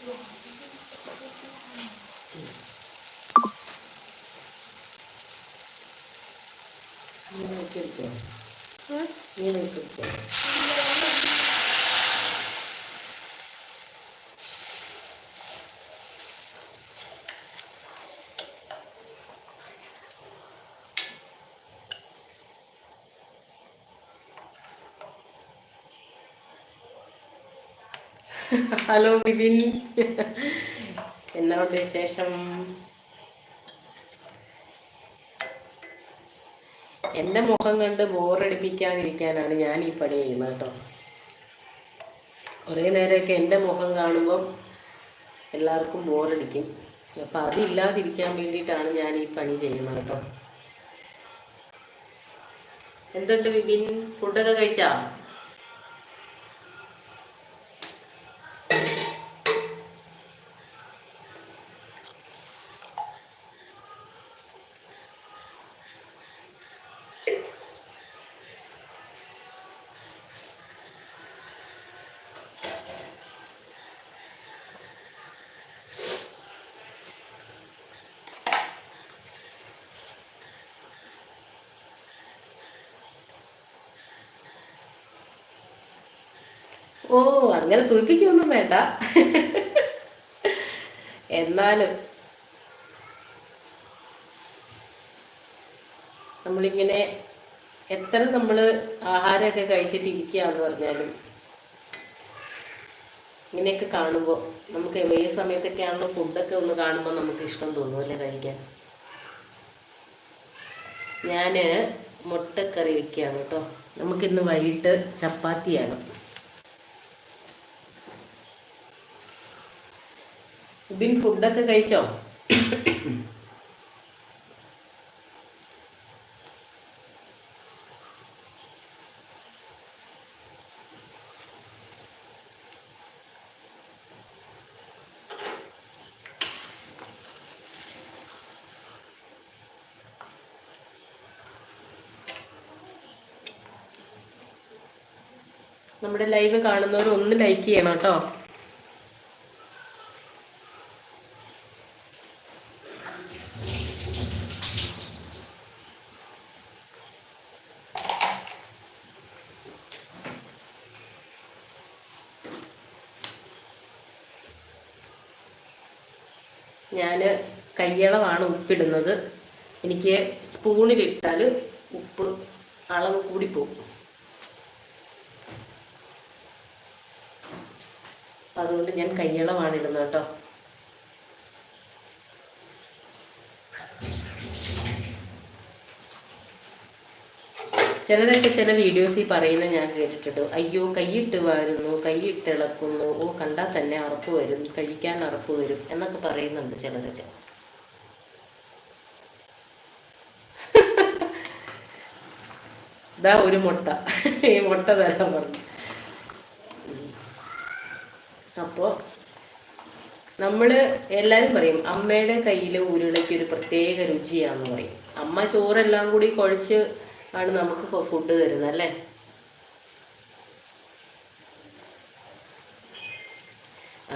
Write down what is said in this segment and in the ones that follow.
見えないけど。見。ഹലോ ബിബിൻ എന്നോട് വിശേഷം? എന്റെ മുഖം കണ്ട് ബോറടിപ്പിക്കാതിരിക്കാനാണ് ഞാൻ ഈ പണി ചെയ്യുന്നത് കേട്ടോ. കുറേ നേരമൊക്കെ എന്റെ മുഖം കാണുമ്പം എല്ലാവർക്കും ബോറടിക്കും. അപ്പം അതില്ലാതിരിക്കാൻ വേണ്ടിയിട്ടാണ് ഞാൻ ഈ പണി ചെയ്യുന്നത് കേട്ടോ. എന്തുണ്ട് ബിബിൻ ഫുഡൊക്കെ കഴിച്ചാ? ഓ അങ്ങനെ സൂചിപ്പിക്കൊന്നും വേണ്ട. എന്നാലും നമ്മളിങ്ങനെ എത്ര നമ്മൾ ആഹാരമൊക്കെ കഴിച്ചിട്ട് ഇരിക്കുകയെന്ന് പറഞ്ഞാലും ഇങ്ങനെയൊക്കെ കാണുമ്പോൾ നമുക്ക് ഏത് സമയത്തൊക്കെ ആണല്ലോ ഫുഡൊക്കെ ഒന്ന് കാണുമ്പോൾ നമുക്ക് ഇഷ്ടം തോന്നുമല്ലേ കഴിക്കാൻ? ഞാൻ മുട്ടക്കറി വയ്ക്കുകയാണ് കേട്ടോ. നമുക്കിന്ന് വൈകിട്ട് ചപ്പാത്തിയാണ്. ബിൻ ഫുഡൊക്കെ കഴിച്ചോ? നമ്മുടെ ലൈവ് കാണുന്നവർ ഒന്ന് ലൈക്ക് ചെയ്യണം കേട്ടോ. ഞാൻ കയ്യളവാണ് ഉപ്പിടുന്നത്. എനിക്ക് സ്പൂണിലിട്ടാൽ ഉപ്പ് അളവ് കൂടിപ്പോകും അതുകൊണ്ട് ഞാൻ കയ്യളവാണ് ഇടുന്നത് കേട്ടോ. ചിലരൊക്കെ ചില വീഡിയോസിൽ പറയുന്ന ഞാൻ കേട്ടിട്ടുണ്ട്. അയ്യോ കൈയിട്ട് വരുന്നു കൈയിട്ട് ഇളക്കുന്നു. ഓ കണ്ടാൽ തന്നെ അറപ്പ് വരും കഴിക്കാൻ അറപ്പ് വരും എന്നൊക്കെ പറയുന്നുണ്ട് ചിലരൊക്കെ. ഇതാ ഒരു മുട്ട. ഈ മുട്ട തരാൻ പറഞ്ഞു. അപ്പോൾ നമ്മൾ എല്ലാരും പറയും അമ്മയുടെ കയ്യിലെ ഉരുളയ്ക്ക് ഒരു പ്രത്യേക രുചിയാന്ന് പറയും. അമ്മ ചോറെല്ലാം കൂടി കുഴച്ച് ആണ് നമുക്ക് ഫുഡ് തരുന്നത് അല്ലേ?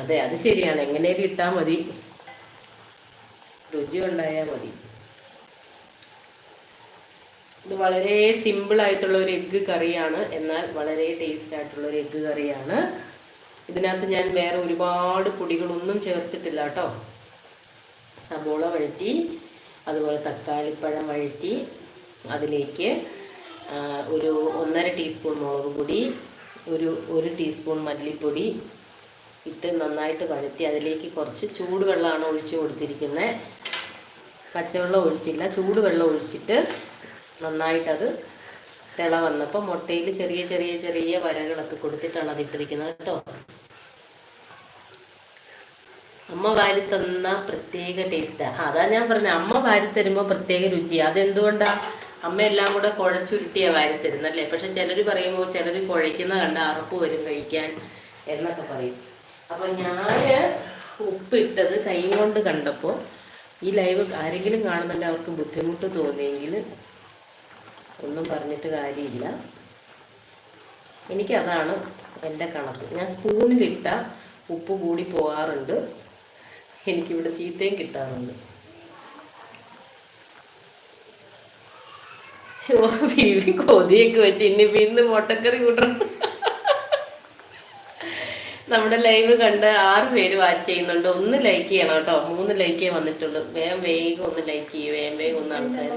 അതെ അത് ശരിയാണ്. എങ്ങനെയൊക്കെ ഇട്ടാൽ മതി? രുചി ഉണ്ടായാൽ മതി. ഇത് വളരെ സിമ്പിൾ ആയിട്ടുള്ള ഒരു എഗ്ഗ് കറിയാണ്. എന്നാൽ വളരെ ടേസ്റ്റ് ആയിട്ടുള്ള ഒരു എഗ്ഗ് കറിയാണ്. ഇതിനകത്ത് ഞാൻ വേറെ ഒരുപാട് പൊടികളൊന്നും ചേർത്തിട്ടില്ല കേട്ടോ. സബോള വഴറ്റി അതുപോലെ തക്കാളിപ്പഴം വഴറ്റി അതിലേക്ക് ഒരു ഒന്നര ടീസ്പൂൺ മുളക് പൊടി ഒരു ഒരു ടീസ്പൂൺ മല്ലിപ്പൊടി ഇട്ട് നന്നായിട്ട് വഴറ്റി അതിലേക്ക് കുറച്ച് ചൂടുവെള്ളമാണ് ഒഴിച്ചു കൊടുത്തിരിക്കുന്നത് പച്ചവെള്ളം ഒഴിച്ചില്ല ചൂടുവെള്ളം ഒഴിച്ചിട്ട് നന്നായിട്ടത് തിള വന്നപ്പോൾ മുട്ടയിൽ ചെറിയ ചെറിയ ചെറിയ വരകളൊക്കെ കൊടുത്തിട്ടാണ് അത് ഇട്ടിരിക്കുന്നത് കേട്ടോ. അമ്മ വാരി തന്ന പ്രത്യേക ടേസ്റ്റാണ് അതാ ഞാൻ പറഞ്ഞ അമ്മ വാരി തരുമ്പോൾ പ്രത്യേക രുചി അതെന്തുകൊണ്ടാ? അമ്മ എല്ലാം കൂടെ കുഴച്ചുരുട്ടിയ വാരി തരുന്നല്ലേ പക്ഷെ ചിലർ പറയുമ്പോൾ ചിലർ കുഴയ്ക്കുന്ന കണ്ട അറപ്പ് വരും കഴിക്കാൻ എന്നൊക്കെ പറയും. അപ്പൊ ഞാൻ ഉപ്പിട്ടത് കൈ കൊണ്ട് കണ്ടപ്പോൾ ഈ ലൈവ് ആരെങ്കിലും കാണുന്നുണ്ട് അവർക്ക് ബുദ്ധിമുട്ട് തോന്നിയെങ്കിൽ ഒന്നും പറഞ്ഞിട്ട് കാര്യമില്ല. എനിക്കതാണ് എന്റെ കണക്ക്. ഞാൻ സ്പൂണിലിട്ട ഉപ്പ് കൂടി പോകാറുണ്ട് എനിക്കിവിടെ ചീത്തയും കിട്ടാറുണ്ട്. കൊതിയൊക്കെ വെച്ച് ഇനിയിപ്പോ ഇന്ന് മുട്ടക്കറി കൂട്ടണം നമ്മുടെ ലൈവ് കണ്ട് ആറ് പേര് വാച്ച് ചെയ്യുന്നുണ്ട് ഒന്ന് ലൈക്ക് ചെയ്യണം കേട്ടോ മൂന്ന് ലൈക്കേ വന്നിട്ടുള്ളൂ വേഗം വേഗം ഒന്ന് ലൈക്ക് ചെയ്യും വേഗം വേഗം ഒന്ന് ആൾക്കാർ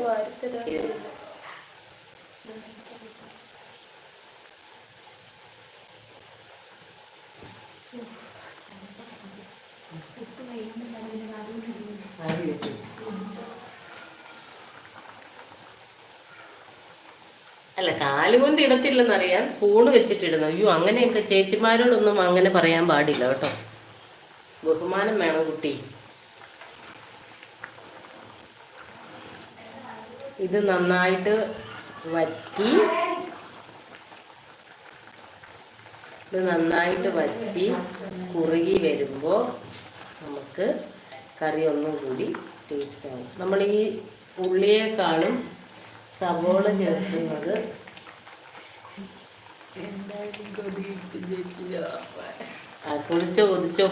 അല്ല കാലുകൊണ്ട് ഇടത്തില്ലെന്നറിയാം സ്പൂണ് വെച്ചിട്ടിടുന്നു. അയ്യോ അങ്ങനെയൊക്കെ ചേച്ചിമാരോടൊന്നും അങ്ങനെ പറയാൻ പാടില്ല കേട്ടോ. ബഹുമാനം വേണം കുട്ടി. ഇത് നന്നായിട്ട് വറ്റി. ഇത് നന്നായിട്ട് വറ്റി കുറുകി വരുമ്പോൾ നമുക്ക് കറി ഒന്നും കൂടി ടേസ്റ്റ് ആവും. നമ്മൾ ഈ ഉള്ളിയേക്കാളും സവോള ചേർക്കുന്നത്. ആ കുടിച്ചോ കുടിച്ചോ.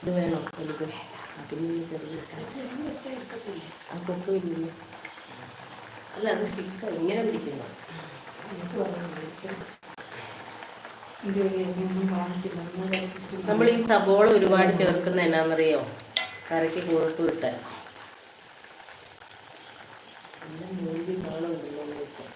ഇത് വേണോ വലുത് അതിന് ചെറിയ ആ കൊക്ക് ഇല്ല അല്ല അത് സ്റ്റിക്കാണ് ഇങ്ങനെ പിടിക്കുന്നു. നമ്മൾ ഈ സബോള ഒരുപാട് ചേർക്കുന്ന എന്നാന്നറിയോ? കറിക്ക് കാണുന്നില്ല എന്ന് വെച്ചാൽ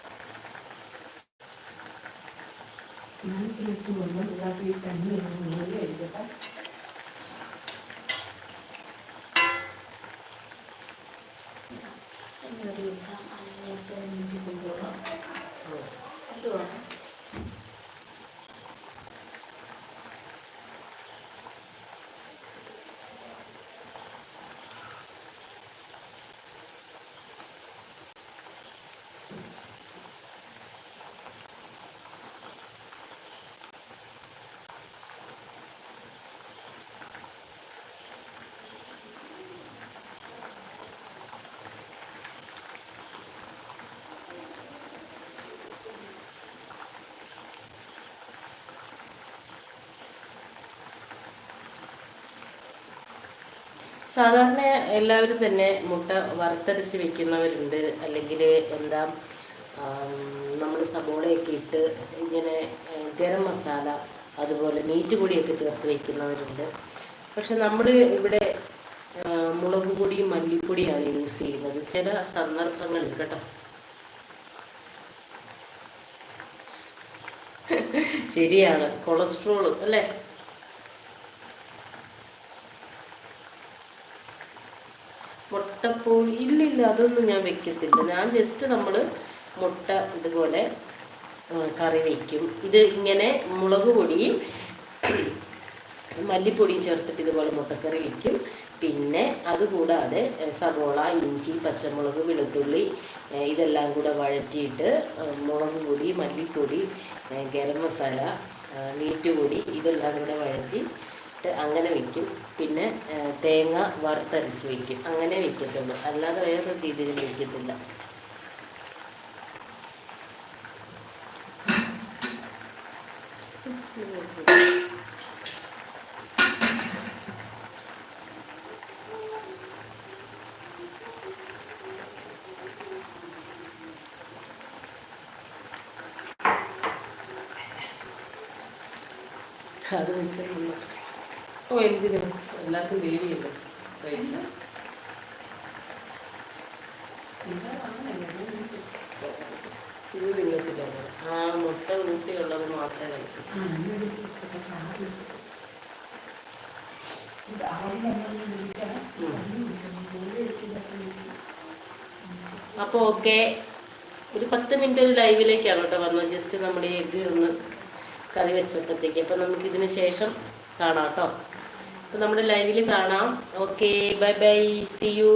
സാധാരണ എല്ലാവരും തന്നെ മുട്ട വറുത്തരച്ച് വെക്കുന്നവരുണ്ട്. അല്ലെങ്കിൽ എന്താ നമ്മൾ സബോളയൊക്കെ ഇട്ട് ഇങ്ങനെ ഗരം മസാല അതുപോലെ മീറ്റ് പൊടിയൊക്കെ ചേർത്ത് വെക്കുന്നവരുണ്ട്. പക്ഷെ നമ്മൾ ഇവിടെ മുളക് പൊടിയും മല്ലിപ്പൊടിയാണ് യൂസ് ചെയ്യുന്നത്. ചില സന്ദർഭങ്ങളിൽ കേട്ടോ. ശരിയാണ്. കൊളസ്ട്രോൾ അല്ലേ? മുട്ടപ്പൂഴി ഇല്ലില്ല അതൊന്നും ഞാൻ വെക്കത്തില്ല. ഞാൻ ജസ്റ്റ് നമ്മൾ മുട്ട ഇതുപോലെ കറി വയ്ക്കും ഇത് ഇങ്ങനെ മുളക് പൊടിയും മല്ലിപ്പൊടിയും ചേർത്തിട്ട് ഇതുപോലെ മുട്ടക്കറി വയ്ക്കും പിന്നെ അതുകൂടാതെ സവോള ഇഞ്ചി പച്ചമുളക് വെളുത്തുള്ളി ഇതെല്ലാം കൂടെ വഴറ്റിയിട്ട് മുളക് പൊടി മല്ലിപ്പൊടി ഗരം മസാല മീറ്റ് പൊടി ഇതെല്ലാം കൂടെ വഴറ്റി ഇട്ട് അങ്ങനെ വെക്കും. പിന്നെ തേങ്ങ വറുത്തരച്ച് വെക്കും. അങ്ങനെ വെക്കത്തുള്ളൂ. അല്ലാതെ വേറൊരു രീതിയിൽ വെക്കത്തില്ല. അത് വെച്ചിട്ടുള്ള ഓ എന്തിനു എല്ലാവർക്കും ദേവിയല്ലോ ഇത് തിന്നത്തില്ല ആ മുട്ട ഊട്ടിയുള്ളത് മാത്രമേ കഴിക്കൂ. അപ്പോൾ ഓക്കെ. ഒരു പത്ത് മിനിറ്റ് ഒരു ലൈവിലേക്കാണ് കേട്ടോ വന്നത്. ജസ്റ്റ് നമ്മുടെ എഗ് ഒന്ന് കറി വെച്ചപ്പോഴത്തേക്ക്. അപ്പം നമുക്ക് ഇതിന് ശേഷം കാണാം കേട്ടോ. അപ്പം നമ്മുടെ ലൈവിൽ കാണാം. Okay bye bye see you